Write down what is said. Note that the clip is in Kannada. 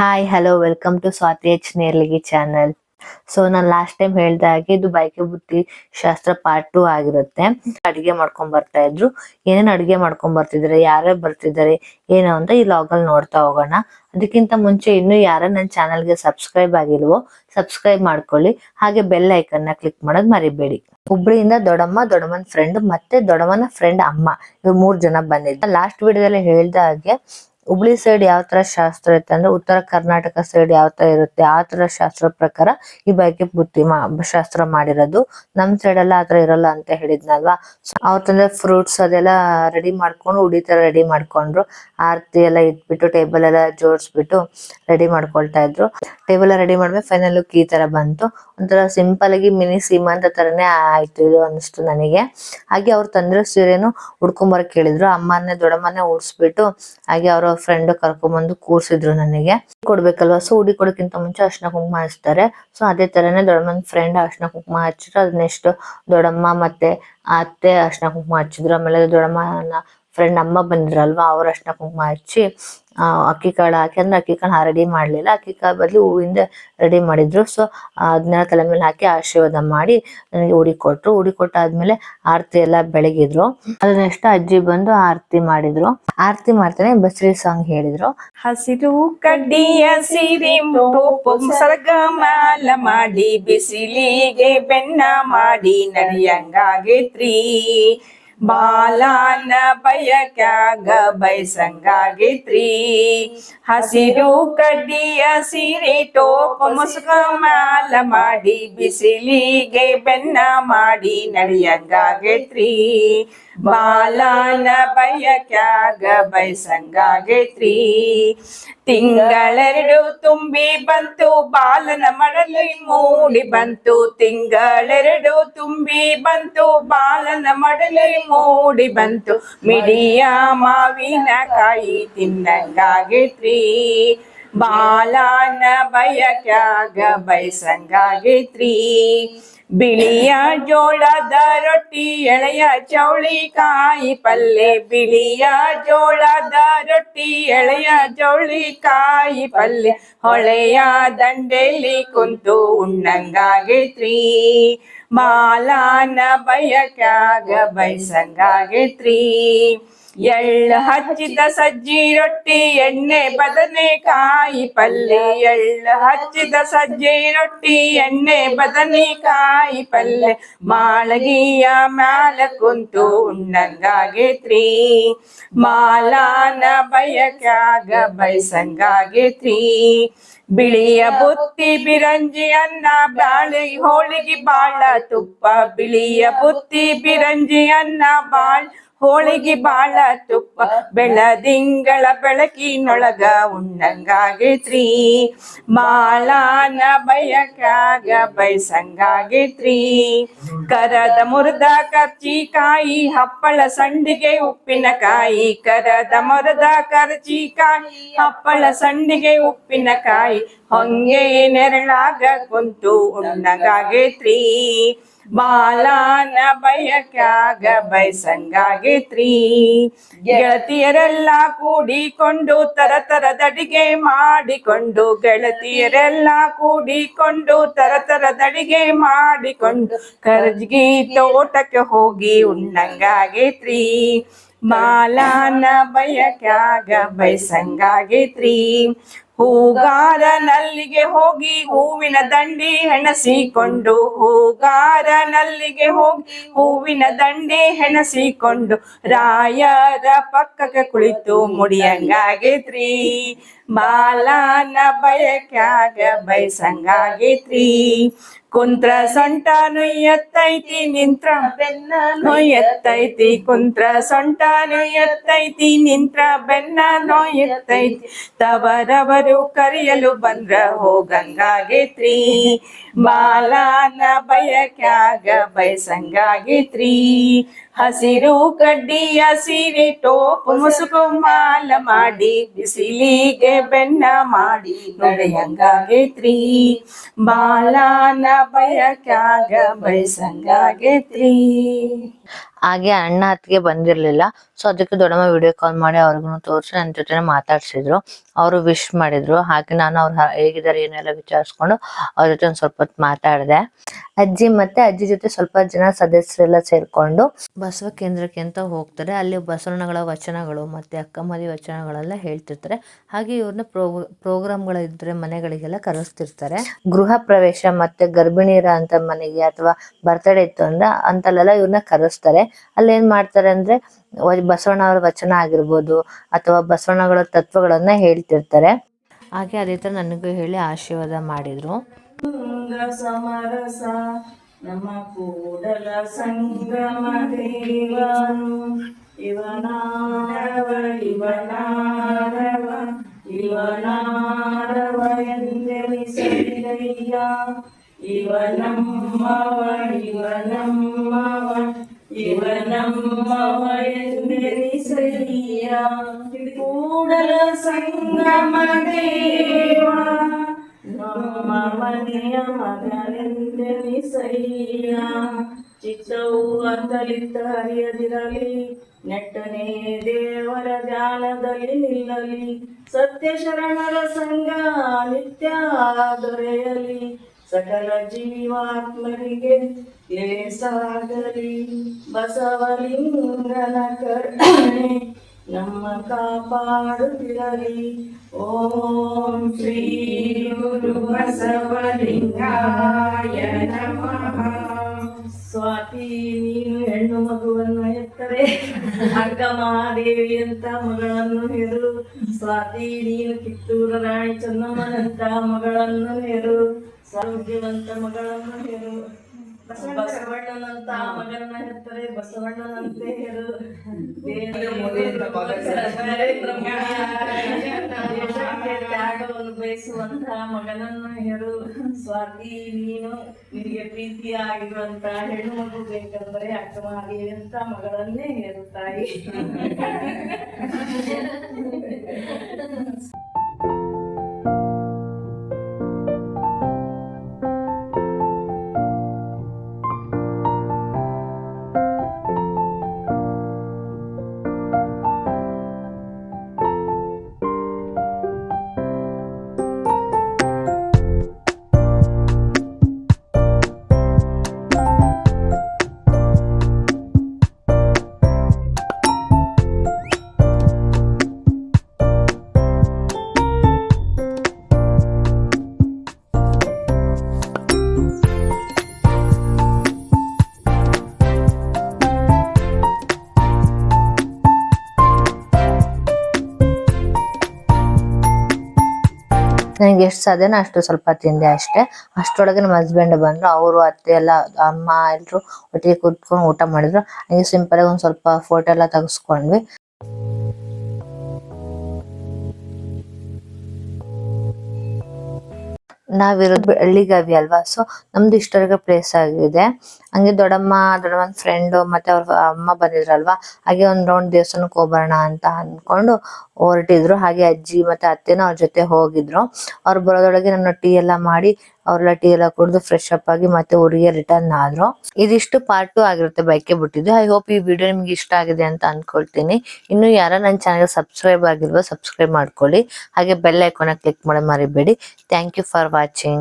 Hi hello welcome to Swati H Nerligi channel so ನಾನು ಲಾಸ್ಟ್ ಟೈಮ್ ಹೇಳ್ದ ಹಾಗೆ ಇದು ಬೈಕೆ ಬುತ್ತಿ ಶಾಸ್ತ್ರ ಪಾರ್ಟ್ ಟು ಆಗಿರುತ್ತೆ. ಅಡಿಗೆ ಮಾಡ್ಕೊಂಡ್ ಬರ್ತಾ ಇದ್ರು. ಏನೇನ್ ಅಡಿಗೆ ಮಾಡ್ಕೊಂಡ್ ಬರ್ತಿದ್ದಾರೆ, ಯಾರ್ಯಾರು ಬರ್ತಿದ್ದಾರೆ, ಏನೋ ಅಂತ ಈ ಲಾಗ್ ಅಲ್ಲಿ ನೋಡ್ತಾ ಹೋಗೋಣ. ಅದಕ್ಕಿಂತ ಮುಂಚೆ ಇನ್ನು ಯಾರ ನನ್ನ ಚಾನಲ್ಗೆ ಸಬ್ಸ್ಕ್ರೈಬ್ ಆಗಿಲ್ವೋ ಸಬ್ಸ್ಕ್ರೈಬ್ ಮಾಡ್ಕೊಳ್ಳಿ. ಹಾಗೆ ಬೆಲ್ ಐಕನ್ನ ಕ್ಲಿಕ್ ಮಾಡೋದು ಮರಿಬೇಡಿ. ಹುಬ್ಳಿಯಿಂದ ದೊಡ್ಡಮ್ಮ ದೊಡ್ಡಮ್ಮನ ಫ್ರೆಂಡ್ ಮತ್ತೆ ದೊಡ್ಡಮ್ಮನ ಫ್ರೆಂಡ್ ಅಮ್ಮ. ಇವ್ರು ಮೂರ್ ಜನ ಬಂದಿದ್ರು ಲಾಸ್ಟ್ ವಿಡಿಯೋದಲ್ಲಿ ಹೇಳ್ದ ಹಾಗೆ ಹುಬ್ಳಿ ಸೈಡ್ ಯಾವ ತರ ಶಾಸ್ತ್ರ ಇರುತ್ತೆ ಅಂದ್ರೆ ಉತ್ತರ ಕರ್ನಾಟಕ ಸೈಡ್ ಯಾವ ತರ ಇರುತ್ತೆ, ಆ ತರ ಶಾಸ್ತ್ರ ಪ್ರಕಾರ ಈ ಬಗ್ಗೆ ಬುತ್ತಿ ಶಾಸ್ತ್ರ ಮಾಡಿರೋದು. ನಮ್ ಸೈಡ್ ಎಲ್ಲ ಆತರ ಇರಲ್ಲ ಅಂತ ಹೇಳಿದ್ನಲ್ವಾ? ಅವತ್ತಂದ್ರೆ ಫ್ರೂಟ್ಸ್ ಅದೆಲ್ಲ ರೆಡಿ ಮಾಡ್ಕೊಂಡು ಉಡಿ ತರ ರೆಡಿ ಮಾಡ್ಕೊಂಡ್ರು. ಆರತಿ ಎಲ್ಲ ಇಟ್ಬಿಟ್ಟು ಟೇಬಲ್ ಎಲ್ಲ ಜೋಡಿಸ್ಬಿಟ್ಟು ರೆಡಿ ಮಾಡ್ಕೊಳ್ತಾ ಇದ್ರು. ಟೇಬಲ್ ರೆಡಿ ಮಾಡ್ಬೇಕು ಫೈನಲ್ ಲುಕ್ ಈ ತರ ಬಂತು. ಒಂಥರ ಸಿಂಪಲ್ ಆಗಿ ಮಿನಿ ಸೀಮಂತ ತರನೇ ಆಯ್ತು ಇದು ಅನಿಸ್ತು ನನಗೆ. ಹಾಗೆ ಅವ್ರು ತಂದಿರೋ ಸೀರೆನು ಉಡ್ಕೊಂಬರಕ್ ಕೇಳಿದ್ರು ಅಮ್ಮನೇ ದೊಡ್ಡಮ್ಮನೆ ಉಡ್ಸ್ಬಿಟ್ಟು ಹಾಗೆ ಅವ್ರ ಫ್ರೆಂಡ್ ಕರ್ಕೊಂಬಂದು ಕೂರ್ಸಿದ್ರು ನನಗೆ. ಕೊಡ್ಬೇಕಲ್ವಾ? ಸೊ ಉಡಿ ಕೊಡೋಕ್ಕಿಂತ ಮುಂಚೆ ಅರ್ಶನ ಕುಂಕುಮ ಹಚ್ತಾರೆ. ಸೊ ಅದೇ ತರನೇ ದೊಡ್ಡಮ್ಮನ ಫ್ರೆಂಡ್ ಅರ್ಶನ ಕುಂಕುಮ ಹಚ್ಚಿದ್ರು. ಅದ್ ನೆಕ್ಸ್ಟ್ ದೊಡ್ಡಮ್ಮ ಮತ್ತೆ ಅತ್ತೆ ಅರ್ಶನ ಕುಂಕುಮ ಹಚ್ಚಿದ್ರು. ಆಮೇಲೆ ದೊಡ್ಡಮ್ಮನ ಫ್ರೆಂಡ್ ಅಮ್ಮ ಬಂದಿದ್ರಲ್ವಾ ಅವ್ರ ಅಷ್ಟ ಕುಂಕುಮ ಹಚ್ಚಿ ಅಕ್ಕಿ ಕಾಳು ಹಾಕಿ, ಅಂದ್ರೆ ಅಕ್ಕಿ ಕಾಳು ರೆಡಿ ಮಾಡಲಿಲ್ಲ. ಅಕ್ಕಿ ಕಾಳು ಬದಲು ಹೂವಿಂದ ರೆಡಿ ಮಾಡಿದ್ರು. ಸೊ ಅದನ್ನೆಲ್ಲ ತಲೆ ಮೇಲೆ ಹಾಕಿ ಆಶೀರ್ವಾದ ಮಾಡಿ ನನಗೆ ಉಡಿ ಉಡಿ ಕೊಟ್ಟಾದ್ಮೇಲೆ ಆರತಿ ಎಲ್ಲ ಬೆಳಗಿದ್ರು. ಅದ್ರ ನೆಕ್ಸ್ಟ್ ಅಜ್ಜಿ ಬಂದು ಆರತಿ ಮಾಡಿದ್ರು. ಆರತಿ ಮಾಡ್ತಾನೆ ಬಸ್ರಿ ಸಾಂಗ್ ಹೇಳಿದ್ರು. ಹಸಿರು ಕಡ್ಡಿ ಹಸಿರಿ ಮೂಪು ಸರ್ಗಮಾಲ ಮಾಡಿ, ಬಿಸಿಲಿಗೆ ಬೆನ್ನ ಮಾಡಿ ನಡಿಯಂಗಾಗೈತ್ರಿ ಬಾಲಾನ ಬಯಕ್ಯಾಗ ಬೈಸಂಗಾಗೈತ್ರಿ ಹಸಿರು ಕಡ್ಡಿಯ ಸಿರಿ ಟೋಪ ಮುಸುಕ ಮಾಲ ಮಾಡಿ, ಬಿಸಿಲಿಗೆ ಬೆನ್ನ ಮಾಡಿ ನಡಿಯಂಗಾಗೈತ್ರಿ ಬಾಲಾನ ಬಯಕ್ಯಾಗ ಬೈಸಂಗಾಗೈತ್ರಿ ತಿಂಗಳೆರಡು ತುಂಬಿ ಬಂತು ಬಾಲನ ಮಡಲಿ ಮೂಡಿ ಬಂತು ತಿಂಗಳೆರಡು ತುಂಬಿ ಬಂತು ಬಾಲನ ಮಡಲಿ ಮೂಡಿ ಬಂತು ಮಿಡಿಯ ಮಾವಿನ ಕಾಯಿ ತಿನ್ನಂಗಾಗೈತ್ರಿ ಬಾಲಾನ ಬಯಕ್ಯಾಗ ಬೈಸಂಗಾಗೈತ್ರಿ ಬಿಳಿಯ ಜೋಳದ ರೊಟ್ಟಿ, ಎಳೆಯ ಚೌಳಿಕಾಯಿ ಪಲ್ಲೆ ಬಿಳಿಯ ಜೋಳದ ರೊಟ್ಟಿ, ಎಳೆಯ ಚೌಳಿಕಾಯಿ ಪಲ್ಲೆ, ಹೊಳೆಯ ದಂಡೆಯಲ್ಲಿ ಕುಂತು ಉಣ್ಣಂಗಾಗೈತ್ರಿ ಮಾಲಾನ ಬಯಕ್ಯಾಗ ಬೈಸಂಗಾಗೈತ್ರಿ ಎಳ್ಳು ಹಚ್ಚಿದ ಸಜ್ಜಿ ರೊಟ್ಟಿ, ಎಣ್ಣೆ ಬದನೆಕಾಯಿ ಪಲ್ಲೆ. ಎಳ್ಳ ಹಚ್ಚಿದ ಸಜ್ಜಿ ರೊಟ್ಟಿ, ಎಣ್ಣೆ ಬದನೆಕಾಯಿ ಪಲ್ಲೆ. ಮಾಳಗಿಯ ಮ್ಯಾಲ ಕುಂತು ಉಣ್ಣಂಗಾಗೇತ್ರಿ ಮಾಲಾನ ಬಯಕ್ಯಾಗ ಬಯಸಂಗಾಗೇತ್ರಿ ಬಿಳಿಯ ಬುತ್ತಿ ಬಿರಂಜಿ ಅನ್ನ ಬಾಳೆ ಹೋಳಿಗೆ ಬಾಳ ತುಪ್ಪ. ಬಿಳಿಯ ಬುತ್ತಿ ಬಿರಂಜಿ ಅನ್ನ ಬಾಳ್ ಹೋಳಿಗೆ ಬಾಳ ತುಪ್ಪ, ಬೆಳದಿಂಗಳ ಬೆಳಕಿನೊಳಗ ಉಣ್ಣಂಗಾಗೈತ್ರಿ ಮಾಲಾನ ಬಯಕಾಗ ಬೈಸಂಗಾಗೈತ್ರಿ ಕರದ ಮುರದ ಕರ್ಚಿಕಾಯಿ, ಹಪ್ಪಳ ಸಂಡಿಗೆ ಉಪ್ಪಿನಕಾಯಿ. ಕರದ ಮುರದ ಕರ್ಚಿಕಾಯಿ, ಹಪ್ಪಳ ಸಂಡಿಗೆ ಉಪ್ಪಿನಕಾಯಿ. ಹೊಂಗೆ ನೆರಳಾಗ ಕುಂತು ಉಣ್ಣಗಾಗೈತ್ರಿ ಬಾಲಾನ ಬಯಕ್ಯಾಗ ಬೈಸಂಗಾಗೈತ್ರಿ ಗೆಳತಿಯರೆಲ್ಲ ಕೂಡಿಕೊಂಡು ತರ ತರದಡಿಗೆ ಮಾಡಿಕೊಂಡು, ಗೆಳತಿಯರೆಲ್ಲ ಕೂಡಿಕೊಂಡು ತರ ತರದಡಿಗೆ ಮಾಡಿಕೊಂಡು, ಕರ್ಜ್ಗಿ ತೋಟಕ್ಕೆ ಹೋಗಿ ಉಣ್ಣಂಗಾಗೈತ್ರಿ ಮಾಲಾನ ಬಯಕ್ಯಾಗ ಬೈಸಂಗಾಗೈತ್ರಿ ಹೂಗಾರ ನಲ್ಲಿಗೆ ಹೋಗಿ ಹೂವಿನ ದಂಡಿ ಹೆಣಸಿಕೊಂಡು ಹೂಗಾರ ನಲ್ಲಿಗೆ ಹೋಗಿ ಹೂವಿನ ದಂಡಿ ಹೆಣಸಿಕೊಂಡು, ರಾಯರ ಪಕ್ಕಕ್ಕೆ ಕುಳಿತು ಮುಡಿಯಂಗಾಗೈತ್ರಿ ಮಾಲಾನ ಬಯಕ್ಯಾಗ ಬೈಸಂಗಾಗೈತ್ರಿ. ಕುಂತ್ರ ಸೊಂಟ ನುಯ್ಯತ್ತೈತಿ, ನಿಂತ್ರ ಬೆನ್ನ ನೋಯತ್ತೈತಿ ಕುಂತ್ರ ಸೊಂಟ ನುಯ್ಯತ್ತೈತಿ, ನಿಂತ್ರ ಬೆನ್ನ ನೋಯತ್ತೈತಿ ತವರವರು ಕರೆಯಲು ಬಂದ್ರ ಹೋಗಂಗಾಗೈತ್ರಿ. ಬಾಲಾನ ಬಯಕ್ಯಾಗ ಬೈಸಂಗಾಗೈತ್ರಿ. ಹಸಿರು ಕಡ್ಡಿ, ಹಸಿರಿ ಟೋಪು, ಮುಸುಕು ಮಾಲ ಮಾಡಿ ಬಿಸಿಲಿಗೆ ಬೆನ್ನ ಮಾಡಿ ನಡೆಯಂಗಾಗೈತ್ರಿ ಬಾಲಾನ ಬಯಕಾಗ ಬೈಸಂಗಾಗೈತ್ರಿ ಹಾಗೆ ಅಣ್ಣ ಅತ್ತಿಗೆ ಬಂದಿರ್ಲಿಲ್ಲ. ಸೊ ಅದಕ್ಕೆ ದೊಡ್ಡಮ್ಮ ವಿಡಿಯೋ ಕಾಲ್ ಮಾಡಿ ಅವ್ರಿಗೂ ತೋರಿಸಿ ನನ್ನ ಜೊತೆ ಮಾತಾಡ್ಸಿದ್ರು. ಅವರು ವಿಶ್ ಮಾಡಿದ್ರು. ಹಾಗೆ ನಾನು ಅವ್ರು ಹೇಗಿದ್ದಾರೆ ಏನೆಲ್ಲ ವಿಚಾರಿಸ್ಕೊಂಡು ಅವ್ರ ಜೊತೆ ಒಂದ್ ಸ್ವಲ್ಪ ಹೊತ್ತು ಮಾತಾಡಿದೆ. ಅಜ್ಜಿ ಮತ್ತೆ ಅಜ್ಜಿ ಜೊತೆ ಸ್ವಲ್ಪ ಜನ ಸದಸ್ಯರೆಲ್ಲ ಸೇರ್ಕೊಂಡು ಬಸವ ಕೇಂದ್ರಕ್ಕೆ ಅಂತ ಹೋಗ್ತಾರೆ. ಅಲ್ಲಿ ಬಸವಣ್ಣಗಳ ವಚನಗಳು ಮತ್ತೆ ಅಕ್ಕಮದಿ ವಚನಗಳೆಲ್ಲ ಹೇಳ್ತಿರ್ತಾರೆ. ಹಾಗೆ ಇವ್ರನ್ನ ಪ್ರೋ ಪ್ರೋಗ್ರಾಮ್ಗಳಿದ್ರೆ ಮನೆಗಳಿಗೆಲ್ಲ ಕರೆಸ್ತಿರ್ತಾರೆ. ಗೃಹ ಪ್ರವೇಶ ಮತ್ತೆ ಗರ್ಭಿಣಿಯರ ಅಂತ ಮನೆಗೆ ಅಥವಾ ಬರ್ತಡೇ ಇತ್ತು ಅಂದ್ರೆ ಅಂತಲ್ಲೆಲ್ಲ ಇವ್ರನ್ನ ಕರೆಸ್ತಾರೆ. ಅಲ್ಲಿ ಏನ್ ಮಾಡ್ತಾರೆ ಅಂದ್ರೆ ಬಸವಣ್ಣ ಬಸವಣ್ಣವರ ವಚನ ಆಗಿರ್ಬೋದು, ಅಥವಾ ಬಸವಣ್ಣಗಳ ತತ್ವಗಳನ್ನ ಹೇಳ್ತಿರ್ತಾರೆ. ಹಾಗೆ ಅದೇ ತರ ನನಗೂ ಹೇಳಿ ಆಶೀರ್ವಾದ ಮಾಡಿದ್ರು. ನಮ್ಮ ಕೂಡಲ ಸಂಗಮ ದೇವನು ಇವನಾರವ ಇವನಾರವ ಇವನಾರವ ಇವನಮ್ಮವ ಮಗನೆಂದೆನಿಸಯ್ಯ ಚಿತ್ತವು ಅಂತಲಿತ್ತ ಹರಿಯದಿರಲಿ. ನೆಟ್ಟನೆ ದೇವರ ಧ್ಯಾನದಲ್ಲಿ ನಿಲ್ಲಲಿ. ಸತ್ಯ ಶರಣರ ಸಂಘ ನಿತ್ಯ ದೊರೆಯಲಿ. ಸಕಲ ಜೀವಾತ್ಮರಿಗೆ ಲೇಸಾಗಲಿ. ಬಸವಲಿಂಗನ ಕರುಣೆ. ನಮ್ಮ ಕಾಪಾಡುತ್ತಿರಲಿ ಓಂ ಶ್ರೀ ಗುರು ಬಸವಲಿಂಗಾಯ ನಮಃ ಬಸವಣ್ಣನಂತ ಮಗನ ಹೆತ್ತರೆ ಬಸವಣ್ಣನಂತೆ ಹೆರು. ತ್ಯಾಗವನ್ನು ಬಯಸುವಂತಹ ಮಗನನ್ನ ಹೆರು. ಸ್ವಾತಿ ನೀನು ನಿನಗೆ ಪ್ರೀತಿಯಾಗಿರುವಂತ ಹೆಣ್ಣು ಮಗು ಬೇಕಂದ್ರೆ ಅಕ್ಕಮಹಾದೇವಿ ಅಂತ ಮಗಳನ್ನೇ ಹೆರು ನನಗೆ ಎಷ್ಟು ಸಾಧ್ಯನೋ ಅಷ್ಟು ಸ್ವಲ್ಪ ತಿಂದೆ ಅಷ್ಟೇ. ಅಷ್ಟರೊಳಗೆ ನಮ್ಮ ಹಸ್ಬೆಂಡ್ ಬಂದ್ರು, ಅವರು, ಅತ್ತೆ ಎಲ್ಲ, ಅಮ್ಮ ಎಲ್ಲರೂ ಒಟ್ಟಿಗೆ ಕೂತ್ಕೊಂಡು ಊಟ ಮಾಡಿದ್ರು. ಹಂಗೆ ಸಿಂಪಲ್ ಆಗಿ ಒಂದ್ ಸ್ವಲ್ಪ ಫೋಟೋ ಎಲ್ಲ ತೆಗೆಸ್ಕೊಂಡ್ವಿ. ನಾವಿರೋದು ಹಳ್ಳಿಗಾವಿ ಅಲ್ವಾ? ಸೊ ನಮ್ದು ಇಷ್ಟವರೆಗೆ ಪ್ಲೇಸ್ ಆಗಿದೆ. ಹಂಗೆ ದೊಡ್ಡಮ್ಮ ದೊಡ್ಡಮ್ಮನ ಫ್ರೆಂಡ್ ಮತ್ತೆ ಅವ್ರ ಅಮ್ಮ ಬಂದಿದ್ರಲ್ವಾ? ಹಾಗೆ ಒಂದ್ ರೌಂಡ್ ದೇವಸ್ಥಾನಕ್ಕೆ ಹೋಗೋಣ ಅಂತ ಅನ್ಕೊಂಡು ಹೊರಟಿದ್ರು. ಹಾಗೆ ಅಜ್ಜಿ ಮತ್ತೆ ಅತ್ತೆನೂ ಅವ್ರ ಜೊತೆ ಹೋಗಿದ್ರು. ಅವ್ರು ಬರೋದೊಳಗೆ ನನ್ನ ಟೀ ಎಲ್ಲ ಮಾಡಿ ಅವ್ರೆಲ್ಲ ಟೀ ಎಲ್ಲ ಕುಡಿದು ಫ್ರೆಶ್ ಅಪ್ ಆಗಿ ಮತ್ತೆ ಊರಿಗೆ ರಿಟರ್ನ್ ಆದ್ರು. ಇದಿಷ್ಟು ಪಾರ್ಟ್ ಟು ಆಗಿರುತ್ತೆ ಬೈಕೆ ಬಿಟ್ಟಿದ್ದು. ಐ ಹೋಪ್ ಈ ವಿಡಿಯೋ ನಿಮ್ಗೆ ಇಷ್ಟ ಆಗಿದೆ ಅಂತ ಅನ್ಕೊಳ್ತೀನಿ. ಇನ್ನು ಯಾರ ನನ್ನ ಚಾನಲ್ ಸಬ್ಸ್ಕ್ರೈಬ್ ಆಗಿಲ್ವೋ ಸಬ್ಸ್ಕ್ರೈಬ್ ಮಾಡ್ಕೊಳ್ಳಿ. ಹಾಗೆ ಬೆಲ್ ಐಕೋನ ಕ್ಲಿಕ್ ಮಾಡಿ ಮರಿಬೇಡಿ. Thank you for watching